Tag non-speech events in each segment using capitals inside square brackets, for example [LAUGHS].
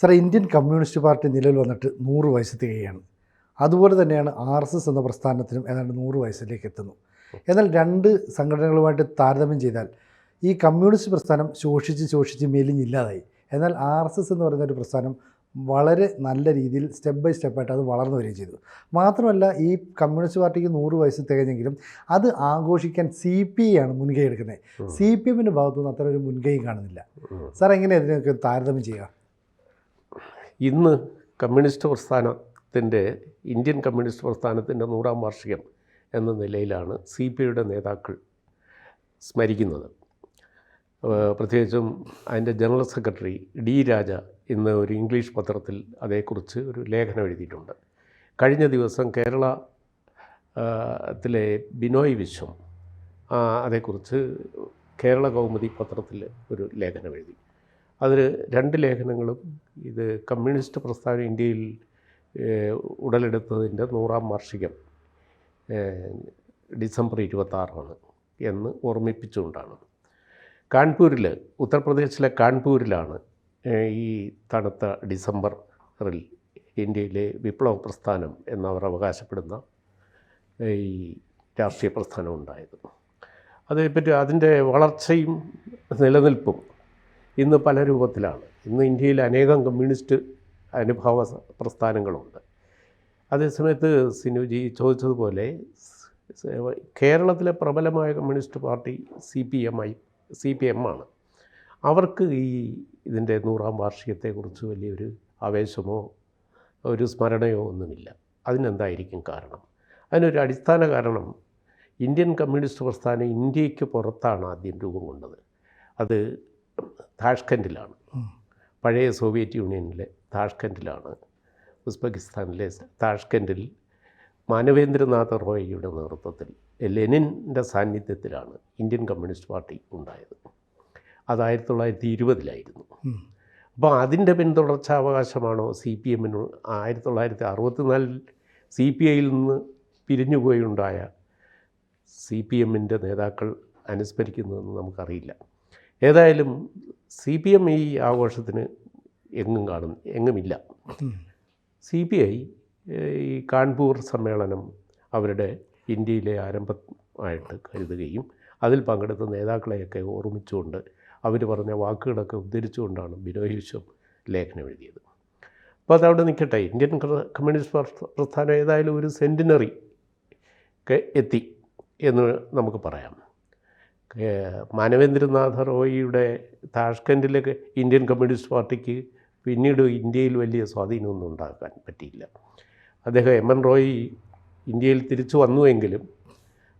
Sir Indian communist party നിലവിൽ വന്നിട്ട് നൂറ് വയസ്സ് തികയാണ് അതുപോലെ തന്നെയാണ് ആർ എസ് എസ് എന്ന പ്രസ്ഥാനത്തിനും ഏതാണ്ട് നൂറ് വയസ്സിലേക്ക് എത്തുന്നു. എന്നാൽ രണ്ട് സംഘടനകളുമായിട്ട് താരതമ്യം ചെയ്താൽ ഈ കമ്മ്യൂണിസ്റ്റ് പ്രസ്ഥാനം ശോഷിച്ച് ശോഷിച്ച് മെലിഞ്ഞില്ലാതായി. എന്നാൽ ആർ എസ് എസ് എന്ന് പറയുന്ന ഒരു പ്രസ്ഥാനം വളരെ നല്ല രീതിയിൽ സ്റ്റെപ്പ് ബൈ സ്റ്റെപ്പായിട്ട് അത് വളർന്നു വരികയും ചെയ്തു. മാത്രമല്ല ഈ കമ്മ്യൂണിസ്റ്റ് പാർട്ടിക്ക് നൂറ് വയസ്സ് തികഞ്ഞെങ്കിലും അത് ആഘോഷിക്കാൻ സി പി ഐ ആണ് മുൻകൈ എടുക്കുന്നത്. സി പി എമ്മിന്റെ ഭാഗത്തുനിന്ന് അത്ര ഒരു മുൻകൈയും കാണുന്നില്ല. സാർ എങ്ങനെയാണ് ഇതിനൊക്കെ താരതമ്യം ചെയ്യുക? ഇന്ന് കമ്മ്യൂണിസ്റ്റ് പ്രസ്ഥാനത്തിന്റെ ഇന്ത്യൻ കമ്മ്യൂണിസ്റ്റ് പ്രസ്ഥാനത്തിന്റെ നൂറാം വാർഷികം എന്ന നിലയിലാണ് സി പി ഐയുടെ നേതാക്കൾ സ്മരിക്കുന്നത്. പ്രത്യേകിച്ചും അതിന്റെ ജനറൽ സെക്രട്ടറി ഡി രാജ ഇന്ന് ഒരു ഇംഗ്ലീഷ് പത്രത്തിൽ അതേക്കുറിച്ച് ഒരു ലേഖനം എഴുതിയിട്ടുണ്ട്. കഴിഞ്ഞ ദിവസം കേരള ത്തിലെ ബിനോയ് വിശ്വം അതേക്കുറിച്ച് കേരള കൗമുദി പത്രത്തിൽ ഒരു ലേഖനം എഴുതി. അതിൽ രണ്ട് ലേഖനങ്ങളും ഇത് കമ്മ്യൂണിസ്റ്റ് പ്രസ്ഥാനം ഇന്ത്യയിൽ ഉടലെടുത്തതിന്റെ നൂറാം വാർഷികം ഡിസംബർ ഇരുപത്താറാണ് എന്ന് ഓർമ്മിപ്പിച്ചുകൊണ്ടാണ്. കാൺപൂരിൽ ഉത്തർപ്രദേശിലെ കാൺപൂരിലാണ് ഈ തണുത്ത ഡിസംബറിൽ ഇന്ത്യയിലെ വിപ്ലവ പ്രസ്ഥാനം എന്നവർ അവകാശപ്പെടുന്ന ഈ രാഷ്ട്രീയ പ്രസ്ഥാനം ഉണ്ടായത്. അതേപ്പറ്റി അതിന്റെ വളർച്ചയും നിലനിൽപ്പും ഇന്ന് പല രൂപത്തിലാണ്. ഇന്ന് ഇന്ത്യയിൽ അനേകം കമ്മ്യൂണിസ്റ്റ് അനുഭവ പ്രസ്ഥാനങ്ങളുണ്ട്. അതേസമയത്ത് സിനുജി ചോദിച്ചതുപോലെ കേരളത്തിലെ പ്രബലമായ communist party C P M I C P M ആണ്. അവർക്ക് ഈ ഇതിന്റെ നൂറാം വാർഷികത്തെക്കുറിച്ച് വലിയൊരു ആവേശമോ ഒരു സ്മരണയോ ഒന്നുമില്ല. അതിനെന്തായിരിക്കും കാരണം? അതിനൊരു അടിസ്ഥാന കാരണം ഇന്ത്യൻ കമ്മ്യൂണിസ്റ്റ് പ്രസ്ഥാനം ഇന്ത്യയ്ക്ക് പുറത്താണ് ആദ്യം രൂപം കൊണ്ടത്. അത് താഷ്കൻഡിലാണ്. പഴയ സോവിയറ്റ് യൂണിയനിലെ താഷ്കൻഡിലാണ്. ഉസ്ബെക്കിസ്ഥാനിലെ താഷ്കൻഡിൽ മാനവേന്ദ്രനാഥ റോയിയുടെ നേതൃത്വത്തിൽ ലെനിന്റെ സാന്നിധ്യത്തിലാണ് ഇന്ത്യൻ കമ്മ്യൂണിസ്റ്റ് പാർട്ടി ഉണ്ടായത്. അത് ആയിരത്തി തൊള്ളായിരത്തി ഇരുപതിലായിരുന്നു അപ്പോൾ അതിന്റെ പിന്തുടർച്ചാവകാശമാണോ സി പി എമ്മിന് ആയിരത്തി തൊള്ളായിരത്തി അറുപത്തിനാലിൽ സി പി ഐയിൽ നിന്ന് പിരിഞ്ഞുപോയുണ്ടായ സി പി എമ്മിന്റെ നേതാക്കൾ അനുസ്മരിക്കുന്നതെന്ന് നമുക്കറിയില്ല. ഏതായാലും സി പി എം ഈ ആഘോഷത്തിന് എങ്ങും കാണും എങ്ങുമില്ല. സി പി ഐ ഈ കാൺപൂർ സമ്മേളനം അവരുടെ ഇന്ത്യയിലെ ആരംഭമായിട്ട് കരുതുകയും അതിൽ പങ്കെടുത്ത നേതാക്കളെയൊക്കെ ഓർമ്മിച്ചുകൊണ്ട് അവർ പറഞ്ഞ വാക്കുകളൊക്കെ ഉദ്ധരിച്ചുകൊണ്ടാണ് ബിനോയ് വിശ്വം ലേഖനം എഴുതിയത് അപ്പോൾ അതവിടെ നിൽക്കട്ടെ. ഇന്ത്യൻ കമ്മ്യൂണിസ്റ്റ് പ്രസ്ഥാനം ഏതായാലും ഒരു സെന്റിനറി എത്തി എന്ന് നമുക്ക് പറയാം. മാനവേന്ദ്രനാഥ റോയിയുടെ താഷ്കൻഡിലൊക്കെ ഇന്ത്യൻ കമ്മ്യൂണിസ്റ്റ് പാർട്ടിക്ക് പിന്നീട് ഇന്ത്യയിൽ വലിയ സ്വാധീനമൊന്നും ഉണ്ടാക്കാൻ പറ്റിയില്ല. അദ്ദേഹം എം എൻ റോയി ഇന്ത്യയിൽ തിരിച്ചു വന്നുവെങ്കിലും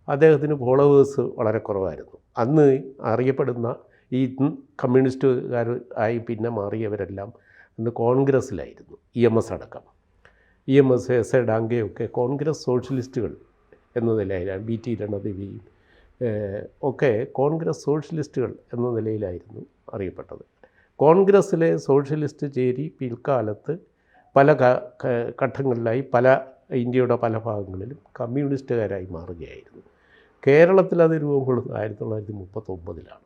അദ്ദേഹത്തിന് ഫോളോവേഴ്സ് വളരെ കുറവായിരുന്നു. അന്ന് അറിയപ്പെടുന്ന ഈ കമ്മ്യൂണിസ്റ്റുകാർ ആയി പിന്നെ മാറിയവരെല്ലാം അന്ന് കോൺഗ്രസ്സിലായിരുന്നു ഇ എം എസ് അടക്കം. E M S S A ഡാങ്കയൊക്കെ Congress സോഷ്യലിസ്റ്റുകൾ എന്ന നിലയിലാണ് ബി ടി രണദേവിയും ഒക്കെ കോൺഗ്രസ് സോഷ്യലിസ്റ്റുകൾ എന്ന നിലയിലായിരുന്നു അറിയപ്പെട്ടത്. കോൺഗ്രസ്സിലെ സോഷ്യലിസ്റ്റ് ചേരി പിൽക്കാലത്ത് പല ഘട്ടങ്ങളിലായി പല ഇന്ത്യയുടെ പല ഭാഗങ്ങളിലും കമ്മ്യൂണിസ്റ്റുകാരായി മാറുകയായിരുന്നു. കേരളത്തിൽ അത് രൂപം കൊള്ളുന്നത് ആയിരത്തി തൊള്ളായിരത്തി മുപ്പത്തൊമ്പതിലാണ്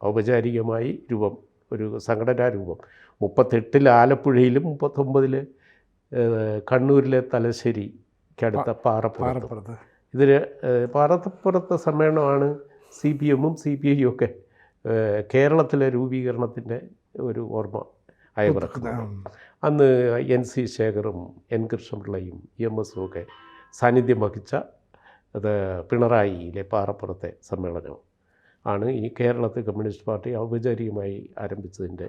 ഔപചാരികമായി രൂപം ഒരു സംഘടനാ രൂപം. മുപ്പത്തെട്ടിൽ ആലപ്പുഴയിലും മുപ്പത്തൊമ്പതിൽ കണ്ണൂരിലെ തലശ്ശേരിക്കടുത്ത പാറപ്പുറത്ത്. ഇതിൽ പാറത്തപ്പുറത്തെ സമ്മേളനമാണ് സി പി എമ്മും സി പി ഐയും ഒക്കെ കേരളത്തിലെ രൂപീകരണത്തിന്റെ ഒരു ഓർമ്മ അയവിറക്കുന്നത് അന്ന് എൻ സി ശേഖറും എൻ കൃഷ്ണപിള്ളയും ഇ എം എസും ഒക്കെ സാന്നിധ്യം വഹിച്ച അത് പിണറായിയിലെ പാറപ്പുറത്തെ സമ്മേളനം ആണ് ഈ കേരളത്തിൽ കമ്മ്യൂണിസ്റ്റ് പാർട്ടി ഔപചാരികമായി ആരംഭിച്ചതിന്റെ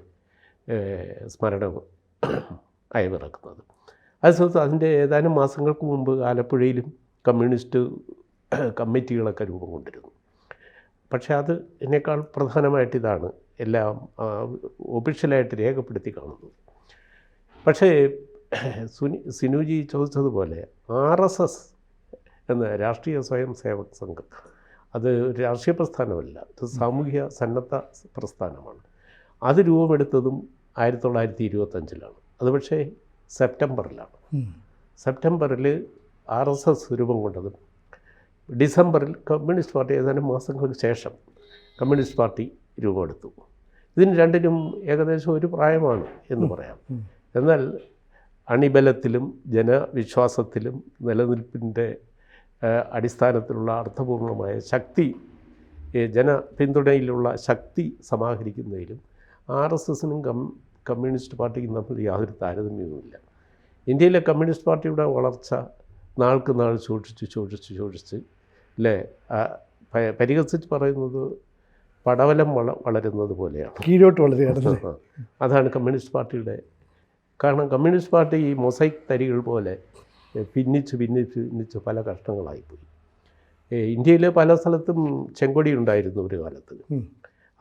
സ്മരണ അയവിറക്കുന്നത് അത് അതിന്റെ ഏതാനും മാസങ്ങൾക്ക് മുമ്പ് ആലപ്പുഴയിലും കമ്മ്യൂണിസ്റ്റ് കമ്മിറ്റികളൊക്കെ രൂപം കൊണ്ടിരുന്നു. പക്ഷേ അത് എന്നേക്കാൾ പ്രധാനമായിട്ട് ഇതാണ്. എല്ലാം ഒഫീഷ്യലായിട്ട് രേഖപ്പെടുത്തി കാണുന്നത് പക്ഷേ സുനി സിനുജി ചോദിച്ചതുപോലെ ആർ എസ് എസ് എന്ന രാഷ്ട്രീയ സ്വയം സേവക് സംഘം അത് ഒരു രാഷ്ട്രീയ പ്രസ്ഥാനമല്ല അത് സാമൂഹ്യ സന്നദ്ധ പ്രസ്ഥാനമാണ്. അത് രൂപമെടുത്തതും ആയിരത്തി തൊള്ളായിരത്തി ഇരുപത്തഞ്ചിലാണ്. അത് പക്ഷേ സെപ്റ്റംബറിലാണ്. സെപ്റ്റംബറിൽ ആർ എസ് എസ് രൂപം കൊണ്ടത്. ഡിസംബറിൽ കമ്മ്യൂണിസ്റ്റ് പാർട്ടി ഏതാനും മാസങ്ങൾക്ക് ശേഷം കമ്മ്യൂണിസ്റ്റ് പാർട്ടി രൂപമെടുത്തു ഇതിന് രണ്ടിനും ഏകദേശം ഒരു പ്രായമാണ് എന്ന് പറയാം. എന്നാൽ അണിബലത്തിലും ജനവിശ്വാസത്തിലും നിലനിൽപ്പിന്റെ അടിസ്ഥാനത്തിലുള്ള അർത്ഥപൂർണമായ ശക്തി ജന പിന്തുണയിലുള്ള ശക്തി സമാഹരിക്കുന്നതിലും ആർ എസ് എസിനും കം കമ്മ്യൂണിസ്റ്റ് പാർട്ടിക്കും തമ്മിൽ യാതൊരു താരതമ്യവുമില്ല. ഇന്ത്യയിലെ കമ്മ്യൂണിസ്റ്റ് പാർട്ടിയുടെ വളർച്ച നാൾക്ക് നാൾ ശോഷിച്ച് ശോഷിച്ച് ശോഷിച്ച് അല്ലേ പരിഹസിച്ച് പറയുന്നത് പടവലം വള വളരുന്നത് പോലെയാണ്. കീഴോട്ട് വളരുകയാണ് അതാണ് കമ്മ്യൂണിസ്റ്റ് പാർട്ടിയുടെ കാരണം കമ്മ്യൂണിസ്റ്റ് പാർട്ടി ഈ മൊസൈക്ക് തരികൾ പോലെ ഭിന്നിച്ച് ഭിന്നിച്ച് ഭിന്നിച്ച് പല കഷ്ണങ്ങളായിപ്പോയി ഇന്ത്യയിലെ പല സ്ഥലത്തും ചെങ്കൊടി ഉണ്ടായിരുന്നു ഒരു കാലത്ത്.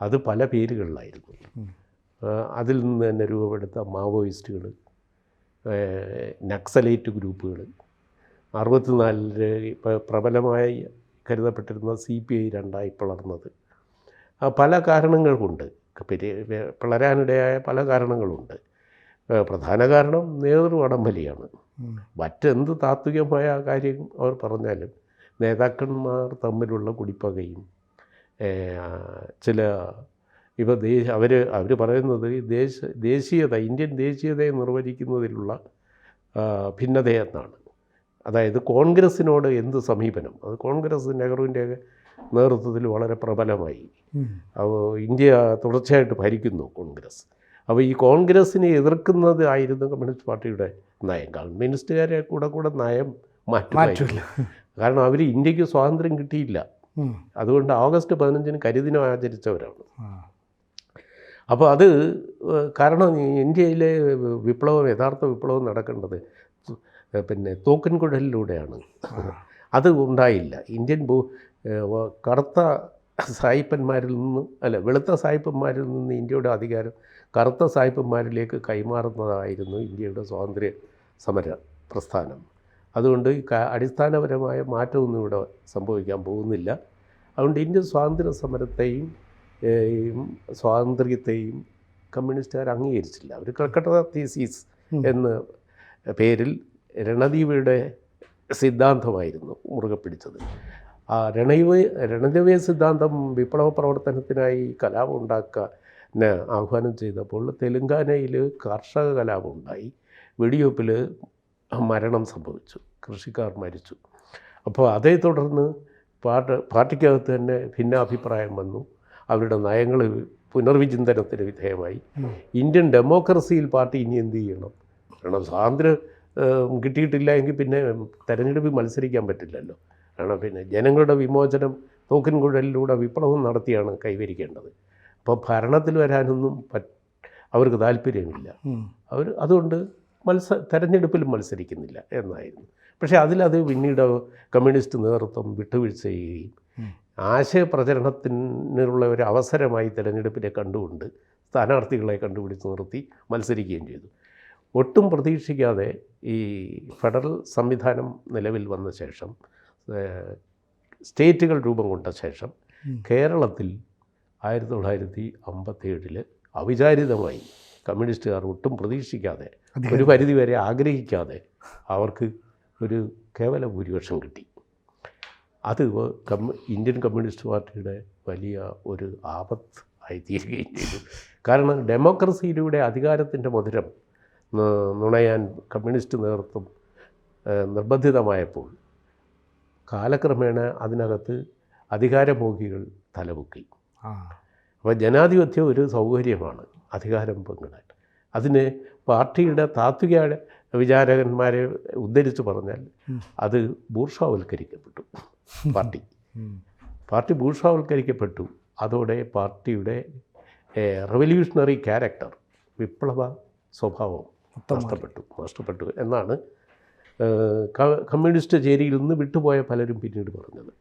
അത് പല പേരുകളിലായിരുന്നു. അതിൽ നിന്ന് തന്നെ രൂപപ്പെടുത്ത മാവോയിസ്റ്റുകൾ നക്സലേറ്റ് ഗ്രൂപ്പുകൾ അറുപത്തിനാലിൽ ഇപ്പോൾ പ്രബലമായി കരുതപ്പെട്ടിരുന്ന സി പി ഐ രണ്ടായി പിളർന്നത്. പല കാരണങ്ങൾ കൊണ്ട് പിളരാനിടയായ പല കാരണങ്ങളുണ്ട്. പ്രധാന കാരണം നേതൃ വടംവലിയാണ് ഉം. മറ്റെന്ത് താത്വികമായ കാര്യം അവർ പറഞ്ഞാലും നേതാക്കന്മാർ തമ്മിലുള്ള കുടിപ്പകയും ചില ഇവ ദേശ അവർ അവർ പറയുന്നത് ദേശ ദേശീയത ഇന്ത്യൻ ദേശീയതയെ നിർവചിക്കുന്നതിലുള്ള ഭിന്നതയെന്നാണ്. അതായത് കോൺഗ്രസ്സിനോട് എന്ത് സമീപനം? അത് കോൺഗ്രസ് നെഹ്റുവിന്റെ നേതൃത്വത്തിൽ വളരെ പ്രബലമായി. അപ്പോൾ ഇന്ത്യ തുടർച്ചയായിട്ട് ഭരിക്കുന്നു കോൺഗ്രസ്. അപ്പോൾ ഈ കോൺഗ്രസ്സിനെ എതിർക്കുന്നത് ആയിരുന്നു കമ്മ്യൂണിസ്റ്റ് പാർട്ടിയുടെ നയം. കമ്മ്യൂണിസ്റ്റുകാരെ കൂടെ കൂടെ നയം മാറ്റില്ല. കാരണം അവർ ഇന്ത്യയ്ക്ക് സ്വാതന്ത്ര്യം കിട്ടിയില്ല. അതുകൊണ്ട് ഓഗസ്റ്റ് പതിനഞ്ചിന് കരിദിനം ആചരിച്ചവരാണ്. അപ്പോൾ അത് കാരണം ഇന്ത്യയിലെ വിപ്ലവം യഥാർത്ഥ വിപ്ലവം നടക്കേണ്ടത് പിന്നെ തോക്കൻകുഴലിലൂടെയാണ് അത് ഉണ്ടായില്ല. ഇന്ത്യൻ ഭൂ കറുത്ത സായിപ്പന്മാരിൽ നിന്ന് അല്ല വെളുത്ത സായിപ്പന്മാരിൽ നിന്ന് ഇന്ത്യയുടെ അധികാരം കറുത്ത സായിപ്പന്മാരിലേക്ക് കൈമാറുന്നതായിരുന്നു ഇന്ത്യയുടെ സ്വാതന്ത്ര്യ സമര പ്രസ്ഥാനം. അതുകൊണ്ട് അടിസ്ഥാനപരമായ മാറ്റമൊന്നും ഇവിടെ സംഭവിക്കാൻ പോകുന്നില്ല. അതുകൊണ്ട് ഇന്ത്യൻ സ്വാതന്ത്ര്യ സമരത്തെയും സ്വാതന്ത്ര്യത്തെയും കമ്മ്യൂണിസ്റ്റുകാർ അംഗീകരിച്ചില്ല. അവർ കൽക്കട്ട തീസീസ് എന്ന പേരിൽ രണദീപയുടെ സിദ്ധാന്തമായിരുന്നു മുറുകെ പിടിച്ചത്. ആ രണയുവ രണദീവയ സിദ്ധാന്തം വിപ്ലവ പ്രവർത്തനത്തിനായി കലാപം ഉണ്ടാക്കാൻ ആഹ്വാനം ചെയ്തപ്പോൾ തെലുങ്കാനയിൽ കർഷക കലാപം ഉണ്ടായി വെടിവെപ്പിൽ മരണം സംഭവിച്ചു. കൃഷിക്കാർ മരിച്ചു. അപ്പോൾ അതേ തുടർന്ന് പാർട്ടി പാർട്ടിക്കകത്ത് തന്നെ ഭിന്നാഭിപ്രായം വന്നു. അവരുടെ നയങ്ങൾ പുനർവിചിന്തനത്തിന് വിധേയമായി. ഇന്ത്യൻ ഡെമോക്രസിയിൽ പാർട്ടി ഇനി എന്ത് ചെയ്യണം? കാരണം സ്വാതന്ത്ര്യം കിട്ടിയിട്ടില്ല എങ്കിൽ പിന്നെ തെരഞ്ഞെടുപ്പിൽ മത്സരിക്കാൻ പറ്റില്ലല്ലോ. കാരണം പിന്നെ ജനങ്ങളുടെ വിമോചനം തോക്കിൻകുഴലിലൂടെ വിപ്ലവം നടത്തിയാണ് കൈവരിക്കേണ്ടത്. അപ്പോൾ ഭരണത്തിൽ വരാനൊന്നും അവർക്ക് താല്പര്യമില്ല. അവർ അതുകൊണ്ട് മത്സ തെരഞ്ഞെടുപ്പിൽ മത്സരിക്കുന്നില്ല എന്നായിരുന്നു. പക്ഷേ അതിലത് പിന്നീട് കമ്മ്യൂണിസ്റ്റ് നേതൃത്വം വിട്ടുവീഴ്ച ചെയ്യുകയും. ആശയപ്രചരണത്തിനുള്ള ഒരു അവസരമായി തെരഞ്ഞെടുപ്പിനെ കണ്ടുകൊണ്ട് സ്ഥാനാർത്ഥികളെ കണ്ടുപിടിച്ച് നിർത്തി മത്സരിക്കുകയും ചെയ്തു. ഒട്ടും പ്രതീക്ഷിക്കാതെ ഈ ഫെഡറൽ സംവിധാനം നിലവിൽ വന്ന ശേഷം സ്റ്റേറ്റുകൾ രൂപം കൊണ്ട ശേഷം കേരളത്തിൽ ആയിരത്തി തൊള്ളായിരത്തി അമ്പത്തേഴിൽ അവിചാരിതമായി കമ്മ്യൂണിസ്റ്റുകാർ ഒട്ടും പ്രതീക്ഷിക്കാതെ ഒരു പരിധി പരിധിവരെ ആഗ്രഹിക്കാതെ അവർക്ക് ഒരു കേവല ഭൂരിപക്ഷം കിട്ടി. അത് കമ്മ്യൂ ഇന്ത്യൻ കമ്മ്യൂണിസ്റ്റ് പാർട്ടിയുടെ വലിയ ഒരു ആപത്ത് ആയിത്തീരുകയും ചെയ്തു. കാരണം ഡെമോക്രസിയിലൂടെ അധികാരത്തിന്റെ മധുരം നുണയാൻ കമ്മ്യൂണിസ്റ്റ് നേതൃത്വം നിർബന്ധിതമായപ്പോൾ കാലക്രമേണ അതിനകത്ത് അധികാരമോഹികൾ തലപൊക്കി. അപ്പോൾ ജനാധിപത്യം ഒരു സൗകര്യമാണ് അധികാരം പങ്കിടാൻ അതിന് പാർട്ടിയുടെ താത്വിക വിചാരകന്മാരെ ഉദ്ധരിച്ച് പറഞ്ഞാൽ അത് ബൂർഷാവൽക്കരിക്കപ്പെട്ടു പാർട്ടി. പാർട്ടി ബൂർഷാവൽക്കരിക്കപ്പെട്ടു അതോടെ പാർട്ടിയുടെ റെവല്യൂഷണറി ക്യാരക്ടർ വിപ്ലവ സ്വഭാവം. നഷ്ടപ്പെട്ടു നഷ്ടപ്പെട്ടു എന്നാണ് കമ്മ്യൂണിസ്റ്റ് ചേരിയിൽ നിന്ന് വിട്ടുപോയ പലരും പിന്നീട് പറഞ്ഞത്.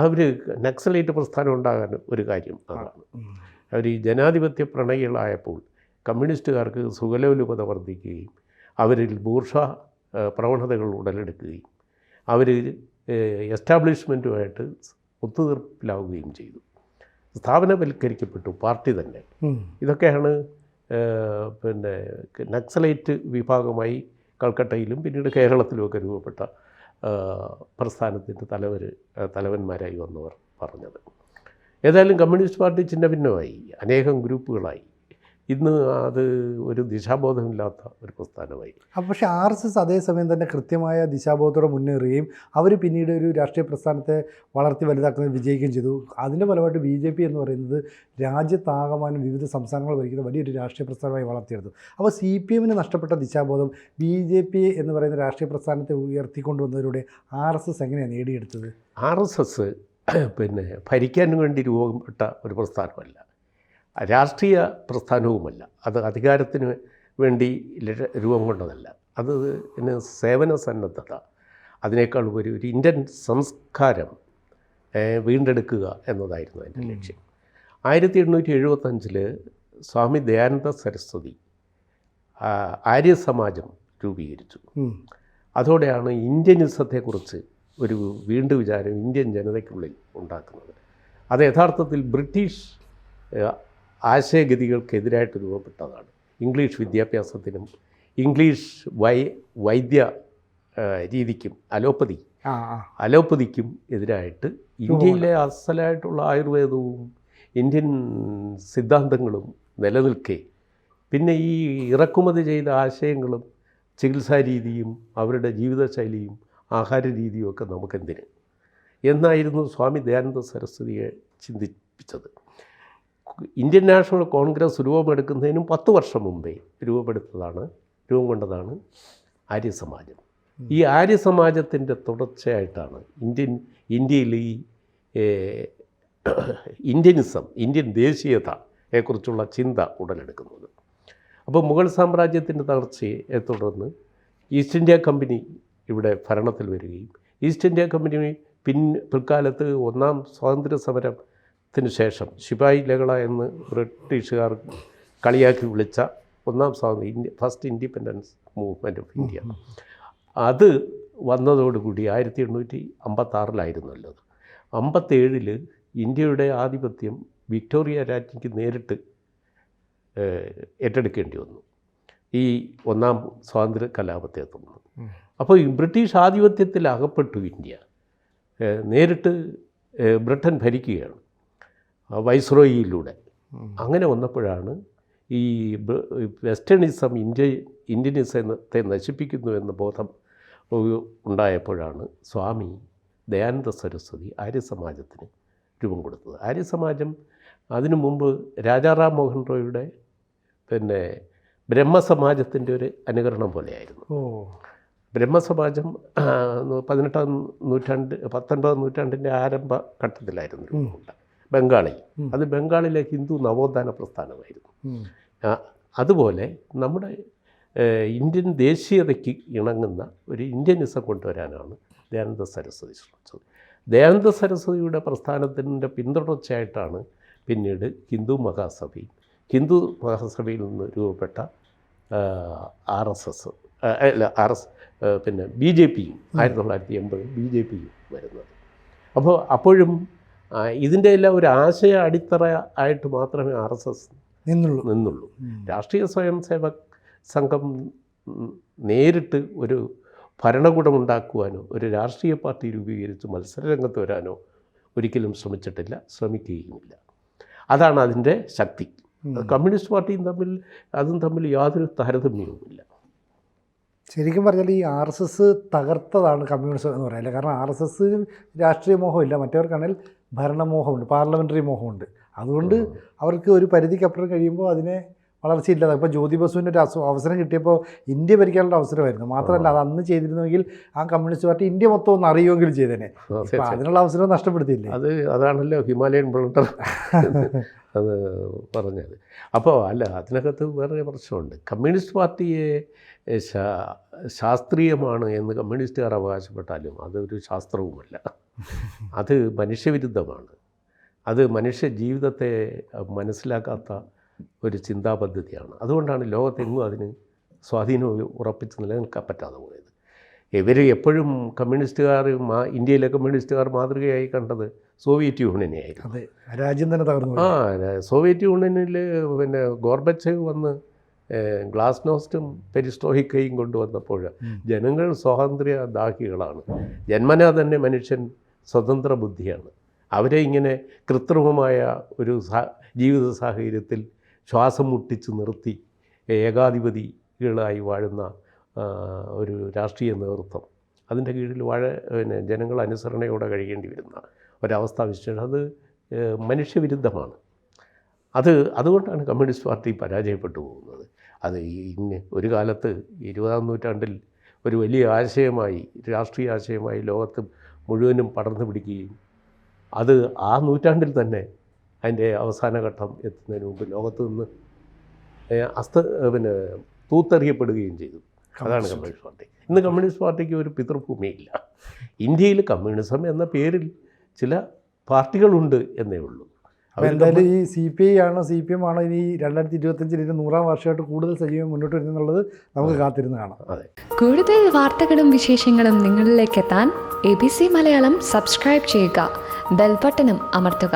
അവർ നക്സലേറ്റ് പ്രസ്ഥാനം ഉണ്ടാകാൻ ഒരു കാര്യം അതാണ്. അവർ ഈ ജനാധിപത്യ പ്രണയികളായപ്പോൾ കമ്മ്യൂണിസ്റ്റുകാർക്ക് സുഖലോലുപത വർദ്ധിക്കുകയും അവരിൽ ബൂർഷ പ്രവണതകൾ ഉടലെടുക്കുകയും അവർ എസ്റ്റാബ്ലിഷ്മെന്റുമായിട്ട് ഒത്തുതീർപ്പിലാവുകയും ചെയ്തു. സ്ഥാപനവൽക്കരിക്കപ്പെട്ടു പാർട്ടി തന്നെ. ഇതൊക്കെയാണ് പിന്നെ നക്സലൈറ്റ് വിഭാഗമായി കൽക്കട്ടയിലും പിന്നീട് കേരളത്തിലുമൊക്കെ രൂപപ്പെട്ട പ്രസ്ഥാനത്തിന്റെ തലവർ തലവന്മാരായി വന്നവർ പറഞ്ഞത്. ഏതായാലും കമ്മ്യൂണിസ്റ്റ് പാർട്ടി ചിന്ന ഭിന്നമായി അനേകം ഗ്രൂപ്പുകളായി. ഇന്ന് അത് ഒരു ദിശാബോധമില്ലാത്ത ഒരു പ്രസ്ഥാനമായി. പക്ഷേ ആർ എസ് എസ് അതേസമയം തന്നെ കൃത്യമായ ദിശാബോധത്തോടെ മുന്നേറുകയും അവർ പിന്നീട് ഒരു രാഷ്ട്രീയ പ്രസ്ഥാനത്തെ വളർത്തി വലുതാക്കുന്നത് വിജയിക്കുകയും ചെയ്തു. അതിന്റെ ഫലമായിട്ട് ബി ജെ പി എന്ന് പറയുന്നത് രാജ്യത്താകമാനം വിവിധ സംസ്ഥാനങ്ങൾ ഭരിക്കുന്ന വലിയൊരു രാഷ്ട്രീയ പ്രസ്ഥാനമായി വളർത്തിയെടുത്തു. അപ്പോൾ സി പി എമ്മിന് നഷ്ടപ്പെട്ട ദിശാബോധം ബി ജെ പി എന്ന് പറയുന്ന രാഷ്ട്രീയ പ്രസ്ഥാനത്തെ ഉയർത്തിക്കൊണ്ടുവന്നതിലൂടെ ആർ എസ് എസ് എങ്ങനെയാണ് നേടിയെടുത്തത്? ആർ എസ് എസ് പിന്നെ ഭരിക്കാൻ വേണ്ടി രൂപപ്പെട്ട ഒരു പ്രസ്ഥാനമല്ല. രാഷ്ട്രീയ പ്രസ്ഥാനവുമല്ല. അത് അധികാരത്തിന് വേണ്ടി രൂപം കൊണ്ടതല്ല. അത് പിന്നെ സേവന സന്നദ്ധത. അതിനേക്കാൾ ഉപരി ഒരു ഇന്ത്യൻ സംസ്കാരം വീണ്ടെടുക്കുക എന്നതായിരുന്നു അതിന്റെ ലക്ഷ്യം. ആയിരത്തി എണ്ണൂറ്റി എഴുപത്തഞ്ചിൽ സ്വാമി ദയാനന്ദ സരസ്വതി ആ, ആര്യ സമാജം രൂപീകരിച്ചു. അതോടെയാണ് ഇന്ത്യനിസത്തെക്കുറിച്ച് ഒരു വീണ്ടു വിചാരം ഇന്ത്യൻ ജനതയ്ക്കുള്ളിൽ ഉണ്ടാക്കുന്നത്. അത് യഥാർത്ഥത്തിൽ ബ്രിട്ടീഷ് ആശയഗതികൾക്കെതിരായിട്ട് രൂപപ്പെട്ടതാണ്. ഇംഗ്ലീഷ് വിദ്യാഭ്യാസത്തിനും ഇംഗ്ലീഷ് വൈ വൈദ്യ രീതിക്കും അലോപ്പതി അലോപ്പതിക്കും എതിരായിട്ട് ഇന്ത്യയിലെ അസലായിട്ടുള്ള ആയുർവേദവും ഇന്ത്യൻ സിദ്ധാന്തങ്ങളും നിലനിൽക്കെ. പിന്നെ ഈ ഇറക്കുമതി ചെയ്ത ആശയങ്ങളും ചികിത്സാരീതിയും അവരുടെ ജീവിതശൈലിയും ആഹാര രീതിയും ഒക്കെ നമുക്കെന്തിന്? എന്നായിരുന്നു സ്വാമി ദയാനന്ദ സരസ്വതിയെ ചിന്തിപ്പിച്ചത്. ഇന്ത്യൻ നാഷണൽ കോൺഗ്രസ് രൂപമെടുക്കുന്നതിനും പത്ത് വർഷം മുമ്പേ രൂപപ്പെടുത്തതാണ് രൂപം കൊണ്ടതാണ് ആര്യസമാജം. ഈ ആര്യസമാജത്തിന്റെ തുടർച്ചയായിട്ടാണ് ഇന്ത്യൻ ഇന്ത്യയിൽ ഈ ഇന്ത്യനിസം ഇന്ത്യൻ ദേശീയതയെക്കുറിച്ചുള്ള ചിന്ത ഉടലെടുക്കുന്നത്. അപ്പോൾ മുഗൾ സാമ്രാജ്യത്തിന്റെ തകർച്ചയെ തുടർന്ന് ഈസ്റ്റ് ഇന്ത്യ കമ്പനി ഇവിടെ ഭരണത്തിൽ വരികയും ഈസ്റ്റ് ഇന്ത്യ കമ്പനി പിൻ പിൽക്കാലത്ത് ഒന്നാം സ്വാതന്ത്ര്യ സമരത്തിന് ശേഷം ശിപായി ലഹള എന്ന് ബ്രിട്ടീഷുകാർ കളിയാക്കി വിളിച്ച ഒന്നാം സ്വാതന്ത്ര്യ India first independence movement of India അത് വന്നതോടുകൂടി ആയിരത്തി എണ്ണൂറ്റി അമ്പത്താറിലായിരുന്നല്ലോ അത് അമ്പത്തേഴിൽ ഇന്ത്യയുടെ ആധിപത്യം വിക്ടോറിയ രാജ്ഞിക്ക് നേരിട്ട് ഏറ്റെടുക്കേണ്ടി വന്നു. ഈ ഒന്നാം സ്വാതന്ത്ര്യ കലാപത്തെ തുടർന്ന്. അപ്പോൾ ബ്രിട്ടീഷ് ആധിപത്യത്തിൽ അകപ്പെട്ടു ഇന്ത്യ നേരിട്ട് ബ്രിട്ടൻ ഭരിക്കുകയാണ്. വൈസ്രോയിലൂടെ അങ്ങനെ വന്നപ്പോഴാണ് ഈ വെസ്റ്റേണിസം ഇന്ത്യ ഇന്ത്യനിസത്തെ നശിപ്പിക്കുന്നു എന്ന ബോധം ഉണ്ടായപ്പോഴാണ് സ്വാമി ദയാനന്ദ സരസ്വതി ആര്യസമാജത്തിന് രൂപം കൊടുത്തത്. ആര്യസമാജം അതിനു മുമ്പ് രാജാറാം മോഹൻ റോയുടെ പിന്നെ ബ്രഹ്മസമാജത്തിന്റെ ഒരു അനുകരണം പോലെയായിരുന്നു. ഓ. ബ്രഹ്മസമാജം പതിനെട്ടാം നൂറ്റാണ്ട് പത്തൊൻപതാം നൂറ്റാണ്ടിന്റെ ആരംഭ ഘട്ടത്തിലായിരുന്നു രൂപമുണ്ടായത് ബംഗാളിൽ അത് ബംഗാളിലെ ഹിന്ദു നവോത്ഥാന പ്രസ്ഥാനമായിരുന്നു. അതുപോലെ നമ്മുടെ ഇന്ത്യൻ ദേശീയതയ്ക്ക് ഇണങ്ങുന്ന ഒരു ഇന്ത്യനിസം കൊണ്ടുവരാനാണ് ദയാനന്ദ സരസ്വതി ശ്രമിച്ചത്. ദയാനന്ദ സരസ്വതിയുടെ പ്രസ്ഥാനത്തിന്റെ പിന്തുടർച്ചയായിട്ടാണ് പിന്നീട് ഹിന്ദു മഹാസഭയും ഹിന്ദു മഹാസഭയിൽ നിന്ന് രൂപപ്പെട്ട ആർ എസ് എസ് അല്ല ആർ എസ് പിന്നെ ബി ജെ പിയും ആയിരത്തി തൊള്ളായിരത്തി എൺപതിൽ ബി ജെ പിയും വരുന്നത്. അപ്പോൾ അപ്പോഴും ഇതിന്റെ എല്ലാം ഒരു ആശയ അടിത്തറ ആയിട്ട് മാത്രമേ ആർ എസ് എസ് നിന്നുള്ളൂ. നിന്നുള്ളൂ. രാഷ്ട്രീയ സ്വയം സേവക് സംഘം നേരിട്ട് ഒരു ഭരണകൂടം ഉണ്ടാക്കുവാനോ ഒരു രാഷ്ട്രീയ പാർട്ടി രൂപീകരിച്ച് മത്സരരംഗത്ത് വരാനോ ഒരിക്കലും ശ്രമിച്ചിട്ടില്ല ശ്രമിക്കുകയുമില്ല. അതാണ് അതിന്റെ ശക്തി. കമ്മ്യൂണിസ്റ്റ് പാർട്ടിയും തമ്മിൽ അതും തമ്മിൽ യാതൊരു താരതമ്യവുമില്ല. ശരിക്കും പറഞ്ഞാൽ ഈ ആർ എസ് എസ് തകർത്തതാണ് കമ്മ്യൂണിസം എന്ന് പറയാനില്ല കാരണം ആർ എസ് എസ് രാഷ്ട്രീയ മോഹമില്ല മറ്റവർക്കാണെങ്കിൽ ഭരണമോഹമുണ്ട് പാർലമെന്ററി മോഹമുണ്ട്. അതുകൊണ്ട് അവർക്ക് ഒരു പരിധിക്കപ്പുറം കഴിയുമ്പോൾ അതിനെ വളർച്ചയില്ലാതെ ഇപ്പോൾ ജ്യോതി ബസുവിന്റെ ഒരു അസു അവസരം കിട്ടിയപ്പോൾ ഇന്ത്യ ഭരിക്കാനുള്ള അവസരമായിരുന്നു. മാത്രമല്ല അത് അന്ന് ചെയ്തിരുന്നെങ്കിൽ ആ കമ്മ്യൂണിസ്റ്റ് പാർട്ടി ഇന്ത്യ മൊത്തം ഒന്ന് അറിയുമെങ്കിലും ചെയ്തേനെ. അതിനുള്ള അവസരം നഷ്ടപ്പെടുത്തിയില്ലേ? അത് അതാണല്ലോ ഹിമാലയൻ ബ്ലണ്ടർ [LAUGHS] അത് പറഞ്ഞത്. അപ്പോൾ അല്ല അതിനകത്ത് വേറെ പ്രശ്നമുണ്ട്. കമ്മ്യൂണിസ്റ്റ് പാർട്ടിയെ ശാസ്ത്രീയമാണ് എന്ന് കമ്മ്യൂണിസ്റ്റുകാർ അവകാശപ്പെട്ടാലും അതൊരു ശാസ്ത്രവുമല്ല. അത് മനുഷ്യവിരുദ്ധമാണ്. അത് മനുഷ്യ ജീവിതത്തെ മനസ്സിലാക്കാത്ത ഒരു ചിന്താ പദ്ധതിയാണ് അതുകൊണ്ടാണ് ലോകത്തെങ്ങും അതിന് സ്വാധീനം ഉറപ്പിച്ച് നിലനിൽക്കാൻ പറ്റാതെ പോയത്. ഇവർ എപ്പോഴും കമ്മ്യൂണിസ്റ്റുകാർ മാ ഇന്ത്യയിലെ കമ്മ്യൂണിസ്റ്റുകാർ മാതൃകയായി കണ്ടത് സോവിയറ്റ് യൂണിയനെയായിരുന്നു അതെ രാജ്യം തന്നെ തകർന്നു ആ സോവിയറ്റ് യൂണിയനിൽ പിന്നെ ഗോർബച്ചേവ് വന്ന് ഗ്ലാസ്നോസ്റ്റും പെരിസ്ട്രോഹിക്കയും കൊണ്ടുവന്നപ്പോൾ ജനങ്ങൾ സ്വാതന്ത്ര്യ ദാഹികളാണ് ജന്മനാ തന്നെ മനുഷ്യൻ സ്വതന്ത്ര ബുദ്ധിയാണ് അവരെ ഇങ്ങനെ കൃത്രിമമായ ഒരു ജീവിത സാഹചര്യത്തിൽ ശ്വാസം മുട്ടിച്ച് നിർത്തി ഏകാധിപതികളായി വാഴുന്ന ഒരു രാഷ്ട്രീയ നേതൃത്വം. അതിന്റെ കീഴിൽ വാഴ പിന്നെ ജനങ്ങൾ അനുസരണയോടെ കഴിയേണ്ടി വരുന്ന ഒരവസ്ഥ വിശേഷം. അത് മനുഷ്യവിരുദ്ധമാണ്. അത് അതുകൊണ്ടാണ് കമ്മ്യൂണിസ്റ്റ് പാർട്ടി പരാജയപ്പെട്ടു പോകുന്നത്. അത് ഇന്ന് ഒരു കാലത്ത് ഇരുപതാം നൂറ്റാണ്ടിൽ ഒരു വലിയ ആശയമായി രാഷ്ട്രീയ ആശയമായി ലോകത്ത് മുഴുവനും പടർന്നു പിടിക്കുകയും അത് ആ നൂറ്റാണ്ടിൽ തന്നെ അതിന്റെ അവസാനഘട്ടം എത്തുന്നതിന് മുമ്പ് ലോകത്ത് നിന്ന് അസ്ത പിന്നെ തൂത്തെറിയപ്പെടുകയും ചെയ്തു. അതാണ് കമ്മ്യൂണിസ്റ്റ് പാർട്ടി. ഇന്ന് കമ്മ്യൂണിസ്റ്റ് പാർട്ടിക്ക് ഒരു പിതൃഭൂമിയില്ല. ഇന്ത്യയിൽ കമ്മ്യൂണിസം എന്ന പേരിൽ ചില പാർട്ടികളുണ്ട് എന്നേ ഉള്ളൂ. അപ്പോൾ എന്തായാലും ഈ സി പി ഐ ആണോ സി പി എം ആണോ ഇനി രണ്ടായിരത്തി ഇരുപത്തഞ്ചിൽ ഇനി നൂറാം വർഷമായിട്ട് കൂടുതൽ സജീവം മുന്നോട്ട് വരുന്നുള്ളത് നമുക്ക് കാത്തിരുന്ന് കാണാം. അതെ. കൂടുതൽ വാർത്തകളും വിശേഷങ്ങളും നിങ്ങളിലേക്ക് എത്താൻ A B C Malayalam subscribe ചെയ്യുക ബെൽബട്ടനും അമർത്തുക.